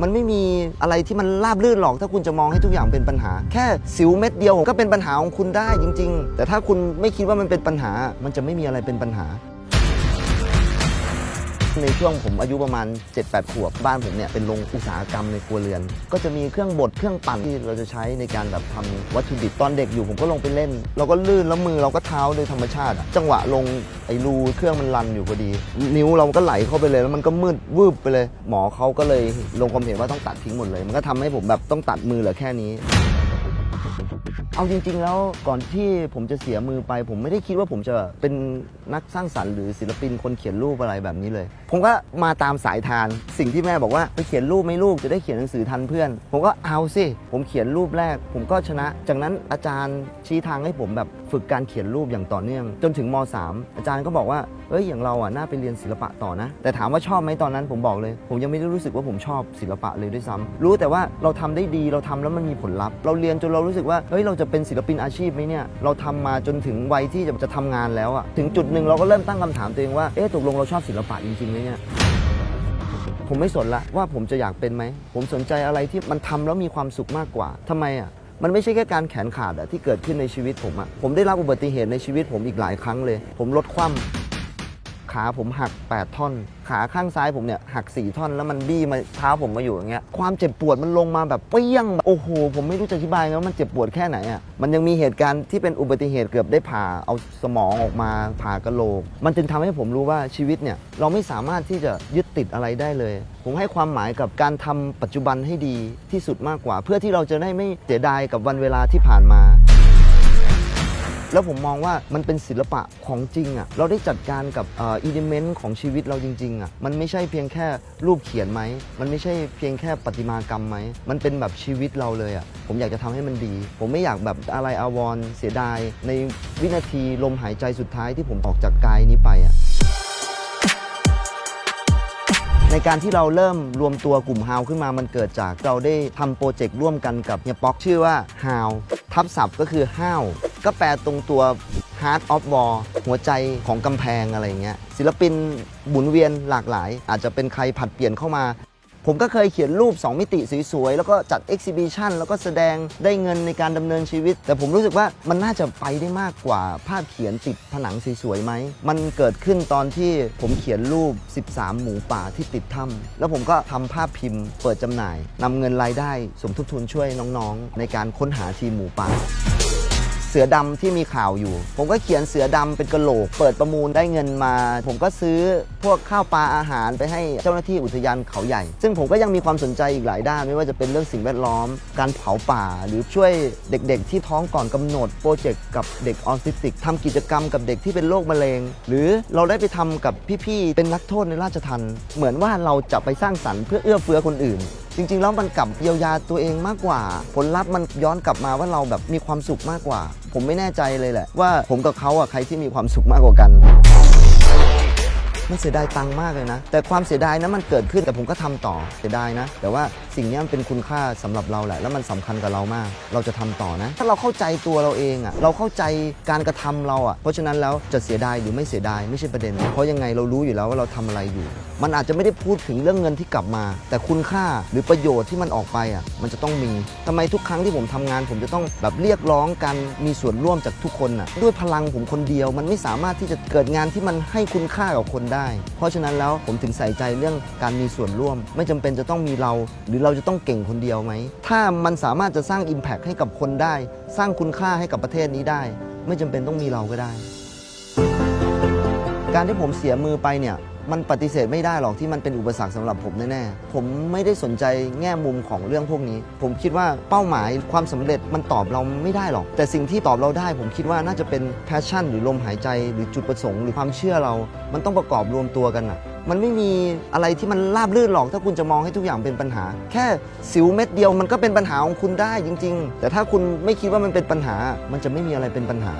มันไม่มีอะไรที่มันราบรื่นหรอก ถ้าคุณจะมองให้ทุกอย่างเป็นปัญหา แค่สิวเม็ดเดียวก็เป็นปัญหาของคุณได้จริง ๆ แต่ถ้าคุณไม่คิดว่ามันเป็นปัญหา มันจะไม่มีอะไรเป็นปัญหา ในช่วงผมอายุประมาณ 7-8 ขวบ บ้านผมเนี่ยเป็นโรงอุตสาหกรรมในครัวเรือน ก็จะมีเครื่องบดเครื่องปั่นที่เราจะใช้ในการแบบทำวัตถุดิบตอนเด็กอยู่ผมก็ลงไปเล่น เราก็ลื่นแล้วมือเราก็เท้าโดยธรรมชาติ จังหวะลงไอ้รูเครื่องมันรันอยู่พอดี นิ้วเราก็ไหลเข้าไปเลยแล้วมันก็มืดวืบไปเลย หมอเขาก็เลยลงความเห็นว่าต้องตัดทิ้งหมดเลย มันก็ทำให้ผมแบบต้องตัดมือเหลือแค่นี้ เอาจริง ๆ แล้วก่อนที่ผมจะเสียมือไป ผมไม่ได้คิดว่าผมจะเป็นนักสร้างสรรค์หรือศิลปินคนเขียนรูปอะไรแบบนี้เลย ผมก็มาตามสายทาน สิ่งที่แม่บอกว่าไปเขียนรูปไหม่ลูกจะได้เขียนหนังสือทันเพื่อน ผมก็เอาสิผมเขียนรูปแรก ผมก็ชนะ จากนั้นอาจารย์ชี้ทางให้ผมแบบฝึกการเขียนรูปอย่างต่อเนื่อง จนถึงม .3 อาจารย์ก็บอกว่าเอ้ยอย่างเราอะน่าไปเรียนศิลปะต่อนะ แต่ถามว่าชอบไหมตอนนั้นผมบอกเลย ผมยังไม่ได้รู้สึกว่าผมชอบศิลปะเลยด้วยซ้ำรู้แต่ว่าเราทำได้ดีเราทำแล้วมันมีผลลัพธ์ เราเรียนจนเรารู้สึกว่าเฮ้ยเราจะจะเป็นศิลปินอาชีพไหมเนี่ยเราทำมาจนถึงวัยที่จะจะทำงานแล้วอะถึงจุดหนึ่งเราก็เริ่มตั้งคำถามตัวเองว่าเอ๊ะตกลงเราชอบศิลปะจริงๆไหมเนี่ยผมไม่สนละว่าผมจะอยากเป็นไหม ผมสนใจอะไรที่มันทำแล้วมีความสุขมากกว่าทำไมอะมันไม่ใช่แค่การแขนขาดอะที่เกิดขึ้นในชีวิตผมอะผมได้รับอุบัติเหตุในชีวิตผมอีกหลายครั้งเลย ผมลดคว่ำ ขาผมหัก 8 ท่อน ขาข้างซ้ายผมเนี่ยหัก 4 ท่อน แล้วมันบี้มาเท้าผมมาอยู่อย่างเงี้ยความเจ็บปวดมันลงมาแบบเปี้ยงแบบโอ้โห ผมไม่รู้จะอธิบายไงว่ามันเจ็บปวดแค่ไหนอะมันยังมีเหตุการณ์ที่เป็นอุบัติเหตุเกือบได้ผ่าเอาสมองออกมาผ่ากะโหลก มันจึงทำให้ผมรู้ว่าชีวิตเนี่ยเราไม่สามารถที่จะยึดติดอะไรได้เลย ผมให้ความหมายกับการทำปัจจุบันให้ดีที่สุดมากกว่า เพื่อที่เราจะได้ไม่เสียดายกับวันเวลาที่ผ่านมา แล้วผมมองว่ามันเป็นศิลปะของจริงอะ่ะเราได้จัดการกับอิเลเมนต์ของชีวิตเราจริงๆอะ่ะมันไม่ใช่เพียงแค่รูปเขียนไหม มันไม่ใช่เพียงแค่ประติมากรรมไหม มันเป็นแบบชีวิตเราเลยอะ่ะผมอยากจะทำให้มันดี ผมไม่อยากแบบอะไรอาวรณ์เสียดาย ในวินาทีลมหายใจสุดท้ายที่ผมออกจากกายนี้ไปอะในการที่เราเริ่มรวมตัวกลุ่มฮาวขึ้นมามันเกิดจากเราได้ทำโปรเจกต์ร่วมกันกับเฮียป๊อกชื่อว่าฮาวทับศัพท์ก็คือห้าว ก็แปลตรงตัว Heart of War หัวใจของกำแพงอะไรอย่างเงี้ยศิลปินหมุนเวียนหลากหลาย อาจจะเป็นใครผัดเปลี่ยนเข้ามา ผมก็เคยเขียนรูป 2 มิติสวยๆ แล้วก็จัดเอ็กซิบิชันแล้วก็แสดงได้เงินในการดำเนินชีวิต แต่ผมรู้สึกว่ามันน่าจะไปได้มากกว่าภาพเขียนติดผนังสวยๆไหม มันเกิดขึ้นตอนที่ผมเขียนรูป 13 หมูป่าที่ติดถ้ำแล้วผมก็ทำภาพพิมพ์เปิดจำหน่ายนำเงินรายได้ สมทบทุนช่วยน้องๆ ในการค้นหาทีมหมูป่า เสือดำที่มีข่าวอยู่ ผมก็เขียนเสือดำเป็นกระโหลก เปิดประมูลได้เงินมา ผมก็ซื้อพวกข้าวปลาอาหารไปให้เจ้าหน้าที่อุทยานเขาใหญ่ ซึ่งผมก็ยังมีความสนใจอีกหลายด้าน ไม่ว่าจะเป็นเรื่องสิ่งแวดล้อม การเผาป่า หรือช่วยเด็กๆ ที่ท้องก่อนกำหนดโปรเจกต์กับเด็กออทิสติกทำกิจกรรมกับเด็กที่เป็นโรคมะเร็ง หรือเราได้ไปทำกับพี่ๆเป็นนักโทษในราชทัณฑ์เหมือนว่าเราจะไปสร้างสรรค์เพื่อเอื้อเฟื้อคนอื่น จริง ๆ แล้วมันกลับเยียวยาตัวเองมากกว่า ผลลัพธ์มันย้อนกลับมาว่าเราแบบมีความสุขมากกว่า ผมไม่แน่ใจเลยแหละ ว่าผมกับเขาอะใครที่มีความสุขมากกว่ากัน มันเสียดายตังค์มากเลยนะ แต่ความเสียดายนั้นมันเกิดขึ้นแต่ผมก็ทำต่อเสียดายนะ แต่ว่าสิ่งนี้มันเป็นคุณค่าสำหรับเราแหละ แล้วมันสำคัญกับเรามาก เราจะทำต่อนะ ถ้าเราเข้าใจตัวเราเองอะเราเข้าใจการกระทำเราอะเพราะฉะนั้นแล้วจะเสียดายหรือไม่เสียดายไม่ใช่ประเด็น เพราะยังไงเรารู้อยู่แล้วว่าเราทำอะไรอยู่ มันอาจจะไม่ได้พูดถึงเรื่องเงินที่กลับมา แต่คุณค่าหรือประโยชน์ที่มันออกไปอะมันจะต้องมีทำไมทุกครั้งที่ผมทำงาน ผมจะต้องแบบเรียกร้องการมีส่วนร่วมจากทุกคนอะด้วยพลังผมคนเดียวมันไม่สามารถที่จะเกิดงานที่มันให้คุณค่ากับคนได้ เพราะฉะนั้นแล้วผมถึงใส่ใจเรื่องการมีส่วนร่วม ไม่จำเป็นจะต้องมีเรา หรือเราจะต้องเก่งคนเดียวไหม ถ้ามันสามารถจะสร้าง Impact ให้กับคนได้ สร้างคุณค่าให้กับประเทศนี้ได้ ไม่จำเป็นต้องมีเราก็ได้ การที่ผมเสียมือไปเนี่ย มันปฏิเสธไม่ได้หรอกที่มันเป็นอุปสรรคสำหรับผมแน่ๆ ผมไม่ได้สนใจแง่มุมของเรื่องพวกนี้ ผมคิดว่าเป้าหมายความสำเร็จมันตอบเราไม่ได้หรอก แต่สิ่งที่ตอบเราได้ ผมคิดว่าน่าจะเป็นแพชชั่น หรือลมหายใจ หรือจุดประสงค์หรือความเชื่อเรา มันต้องประกอบรวมตัวกันอะมันไม่มีอะไรที่มันราบรื่นหรอก ถ้าคุณจะมองให้ทุกอย่างเป็นปัญหา แค่สิวเม็ดเดียวมันก็เป็นปัญหาของคุณได้จริง ๆ แต่ถ้าคุณไม่คิดว่ามันเป็นปัญหา มันจะไม่มีอะไรเป็นปัญหา